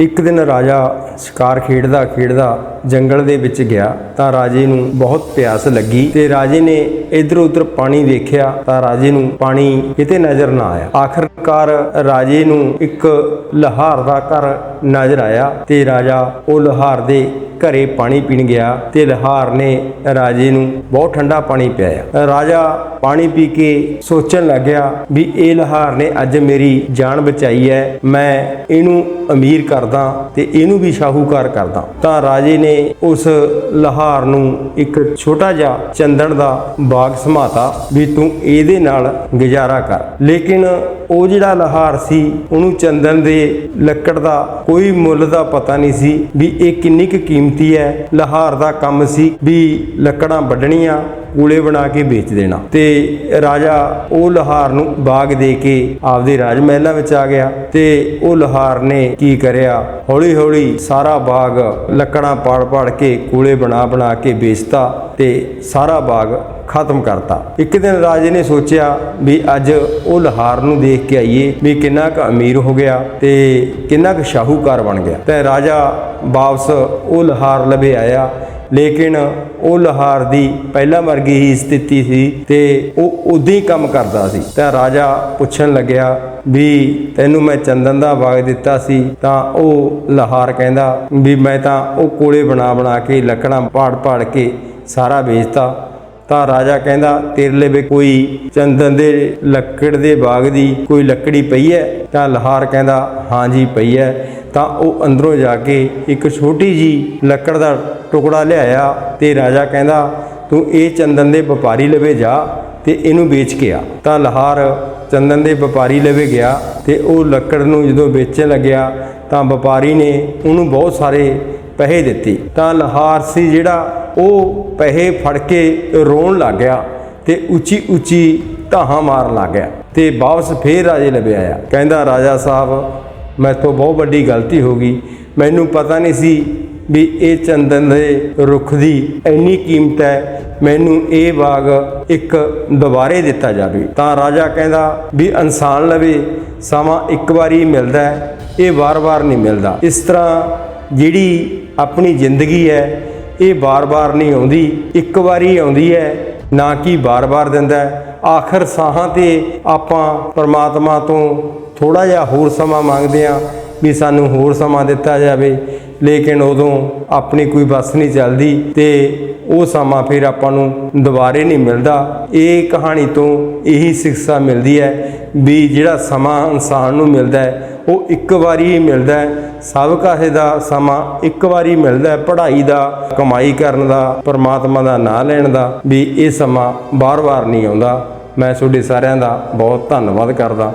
ਇੱਕ ਦਿਨ ਰਾਜਾ ਸ਼ਿਕਾਰ ਖੇਡਦਾ ਖੇਡਦਾ ਜੰਗਲ ਦੇ ਵਿੱਚ ਗਿਆ ਤਾਂ ਰਾਜੇ ਨੂੰ ਬਹੁਤ ਪਿਆਸ ਲੱਗੀ ਤੇ ਰਾਜੇ ਨੇ ਇੱਧਰ ਉੱਧਰ ਪਾਣੀ ਵੇਖਿਆ ਤਾਂ ਰਾਜੇ ਨੂੰ ਪਾਣੀ ਕਿਤੇ ਨਜ਼ਰ ਨਾ ਆਇਆ। ਆਖਰਕਾਰ ਰਾਜੇ ਨੂੰ ਇੱਕ ਲਹਾਰ ਦਾ ਘਰ ਨਜ਼ਰ ਆਇਆ ਤੇ ਰਾਜਾ ਉਹ ਲਹਾਰ ਦੇ ਘਰੇ ਪਾਣੀ ਪੀਣ ਗਿਆ ਤੇ ਲਹਾਰ ਨੇ ਰਾਜੇ ਨੂੰ ਬਹੁਤ ਠੰਡਾ ਪਾਣੀ ਪਿਆਇਆ। ਰਾਜਾ ਪਾਣੀ ਪੀ ਕੇ ਸੋਚਣ ਲੱਗਿਆ ਵੀ ਇਹ ਲਹਾਰ ਨੇ ਅੱਜ ਮੇਰੀ ਜਾਨ ਬਚਾਈ ਹੈ, ਮੈਂ ਇਹਨੂੰ ਅਮੀਰ ਕਰਦਾ ਤੇ ਇਹਨੂੰ ਵੀ ਸ਼ਾਹੂਕਾਰ ਕਰਦਾ। ਤਾਂ ਰਾਜੇ ਨੇ ਉਸ ਲਹਾਰ ਨੂੰ ਇੱਕ ਛੋਟਾ ਜਿਹਾ ਚੰਦਨ ਦਾ ਬਾਗ ਸਮਾਤਾ ਵੀ ਤੂੰ ਇਹਦੇ ਨਾਲ ਗੁਜ਼ਾਰਾ ਕਰ। ਲੇਕਿਨ ਉਹ ਜਿਹੜਾ ਲਹਾਰ ਸੀ, ਉਹਨੂੰ ਚੰਦਨ ਦੇ ਲੱਕੜ ਦਾ ਕੋਈ ਮੁੱਲ ਦਾ ਪਤਾ ਨਹੀਂ ਸੀ ਵੀ ਇਹ ਕਿੰਨੀ ਕੁ ਕੀਮਤੀ ਹੈ। ਲਹਾਰ ਦਾ ਕੰਮ ਸੀ ਵੀ ਲੱਕੜਾਂ ਵੱਢਣੀਆਂ ਕੂਲੇ ਬਣਾ ਕੇ ਵੇਚ ਦੇਣਾ। ਤੇ ਰਾਜਾ ਉਹ ਲਹਾਰ ਨੂੰ ਬਾਗ ਦੇ ਕੇ ਆਪਦੇ ਰਾਜ ਮਹਿਲਾਂ ਵਿੱਚ ਆ ਗਿਆ ਤੇ ਉਹ ਲਹਾਰ ਨੇ ਕੀ ਕਰਿਆ? ਹੌਲੀ ਹੌਲੀ ਸਾਰਾ ਬਾਗ ਲੱਕੜਾਂ ਪਾੜ ਪਾੜ ਕੇ ਕੂਲੇ ਬਣਾ ਬਣਾ ਕੇ ਵੇਚਤਾ ਤੇ ਸਾਰਾ ਬਾਗ ਖਤਮ ਕਰਤਾ। ਇੱਕ ਦਿਨ ਰਾਜੇ ਨੇ ਸੋਚਿਆ ਵੀ ਅੱਜ ਉਹ ਲਹਾਰ ਨੂੰ ਦੇਖ ਕੇ ਆਈਏ ਵੀ ਕਿੰਨਾ ਕੁ ਅਮੀਰ ਹੋ ਗਿਆ ਤੇ ਕਿੰਨਾ ਕੁ ਸ਼ਾਹੂਕਾਰ ਬਣ ਗਿਆ। ਤੇ ਰਾਜਾ ਵਾਪਸ ਉਹ ਲਹਾਰ ਲਵੇ ਆਇਆ ਲੇਕਿਨ ਉਹ ਲਹਾਰ ਦੀ ਪਹਿਲਾਂ ਵਰਗੀ ਹੀ ਸਥਿਤੀ ਸੀ ਤੇ ਉਹ ਉਦਾਂ ਹੀ ਕੰਮ ਕਰਦਾ ਸੀ। ਤਾਂ ਰਾਜਾ ਪੁੱਛਣ ਲੱਗਿਆ ਵੀ ਤੈਨੂੰ ਮੈਂ ਚੰਦਨ ਦਾ ਬਾਗ ਦਿੱਤਾ ਸੀ ਤਾਂ ਉਹ ਲਹਾਰ ਕਹਿੰਦਾ ਵੀ ਮੈਂ ਤਾਂ ਉਹ ਕੋਲੇ ਬਣਾ ਬਣਾ ਕੇ ਲੱਕੜਾਂ ਪਾੜ ਪਾੜ ਕੇ ਸਾਰਾ ਵੇਚਤਾ। ਤਾਂ ਰਾਜਾ ਕਹਿੰਦਾ ਤੇਰੇ ਲਈ ਵੀ ਕੋਈ ਚੰਦਨ ਦੇ ਲੱਕੜ ਦੇ ਬਾਗ ਦੀ ਕੋਈ ਲੱਕੜੀ ਪਈ ਹੈ? ਤਾਂ ਲਹਾਰ ਕਹਿੰਦਾ, ਹਾਂ ਜੀ, ਪਈ ਹੈ। ਤਾਂ ਉਹ ਅੰਦਰੋਂ ਜਾ ਕੇ ਇੱਕ ਛੋਟੀ ਜੀ ਲੱਕੜ ਦਾ ਟੁਕੜਾ ਲਿਆਇਆ ਤੇ ਰਾਜਾ ਕਹਿੰਦਾ, ਤੂੰ ਇਹ ਚੰਦਨ ਦੇ ਵਪਾਰੀ ਲਵੇ ਜਾ ਤੇ ਇਹਨੂੰ ਵੇਚ ਕੇ ਆ। ਤਾਂ ਲਹਾਰ ਚੰਦਨ ਦੇ ਵਪਾਰੀ ਲਵੇ ਗਿਆ ਤੇ ਉਹ ਲੱਕੜ ਨੂੰ ਜਦੋਂ ਵੇਚਣ ਲੱਗਿਆ ਤਾਂ ਵਪਾਰੀ ਨੇ ਉਹਨੂੰ ਬਹੁਤ ਸਾਰੇ ਪੈਸੇ ਦਿੱਤੇ। ਤਾਂ ਲਹਾਰ ਸੀ ਜਿਹੜਾ ਉਹ ਪੈਸੇ ਫੜ ਕੇ ਰੋਣ ਲੱਗ ਗਿਆ ਤੇ ਉੱਚੀ ਉੱਚੀ ਧਾਹਾਂ ਮਾਰਨ ਲੱਗ ਗਿਆ ਤੇ ਵਾਪਸ ਫੇਰ ਰਾਜੇ ਲਵੇ ਆਇਆ। ਕਹਿੰਦਾ, ਰਾਜਾ ਸਾਹਿਬ ਮੈਥੋਂ ਬਹੁਤ ਵੱਡੀ ਗਲਤੀ ਹੋ ਗਈ। ਮੈਨੂੰ ਪਤਾ ਨਹੀਂ ਸੀ ਵੀ ਇਹ ਚੰਦਨ ਦੇ ਰੁੱਖ ਦੀ ਇੰਨੀ ਕੀਮਤ ਹੈ। ਮੈਨੂੰ ਇਹ ਬਾਗ ਇੱਕ ਦੁਬਾਰੇ ਦਿੱਤਾ ਜਾਵੇ। ਤਾਂ ਰਾਜਾ ਕਹਿੰਦਾ ਵੀ ਇਨਸਾਨ ਲਵੇ, ਸਮਾਂ ਇੱਕ ਵਾਰੀ ਮਿਲਦਾ ਹੈ, ਇਹ ਵਾਰ-ਵਾਰ ਨਹੀਂ ਮਿਲਦਾ। ਇਸ ਤਰ੍ਹਾਂ ਜਿਹੜੀ ਆਪਣੀ ਜ਼ਿੰਦਗੀ ਹੈ, ਇਹ ਵਾਰ ਵਾਰ ਨਹੀਂ ਆਉਂਦੀ, ਇੱਕ ਵਾਰੀ ਆਉਂਦੀ ਹੈ ਨਾ ਕਿ ਬਾਰ-ਬਾਰ ਦਿੰਦਾ ਆਖਰ ਸਾਹਾਂ ਤੇ ਆਪਾਂ ਪਰਮਾਤਮਾ ਤੋਂ ਥੋੜਾ ਜਿਹਾ ਹੋਰ ਸਮਾਂ ਮੰਗਦੇ ਆ ਵੀ ਸਾਨੂੰ ਹੋਰ ਸਮਾਂ ਦਿੱਤਾ ਜਾਵੇ। ਲੇਕਿਨ ਉਦੋਂ ਆਪਣੀ ਕੋਈ ਬਸ ਨਹੀਂ ਚੱਲਦੀ ਤੇ ਉਹ ਸਮਾਂ ਫਿਰ ਆਪਾਂ ਨੂੰ ਦੁਬਾਰੇ ਨਹੀਂ ਮਿਲਦਾ। ਇਹ ਕਹਾਣੀ ਤੋਂ ਇਹੀ ਸਿੱਖਿਆ ਮਿਲਦੀ ਹੈ ਵੀ ਜਿਹੜਾ ਸਮਾਂ ਇਨਸਾਨ ਨੂੰ ਮਿਲਦਾ ਹੈ ਉਹ ਇੱਕ ਵਾਰੀ ਹੀ ਮਿਲਦਾ ਹੈ। ਸਭ ਕਾਹੇ ਦਾ ਸਮਾਂ ਇੱਕ ਵਾਰੀ ਮਿਲਦਾ ਹੈ। ਪੜ੍ਹਾਈ ਦਾ, ਕਮਾਈ ਕਰਨ ਦਾ, ਪਰਮਾਤਮਾ ਦਾ ਨਾਂ ਲੈਣ ਦਾ ਵੀ ਇਹ ਸਮਾਂ ਬਾਰ-ਬਾਰ ਨਹੀਂ ਆਉਂਦਾ। ਮੈਂ ਤੁਹਾਡੇ ਸਾਰਿਆਂ ਦਾ ਬਹੁਤ ਧੰਨਵਾਦ ਕਰਦਾ।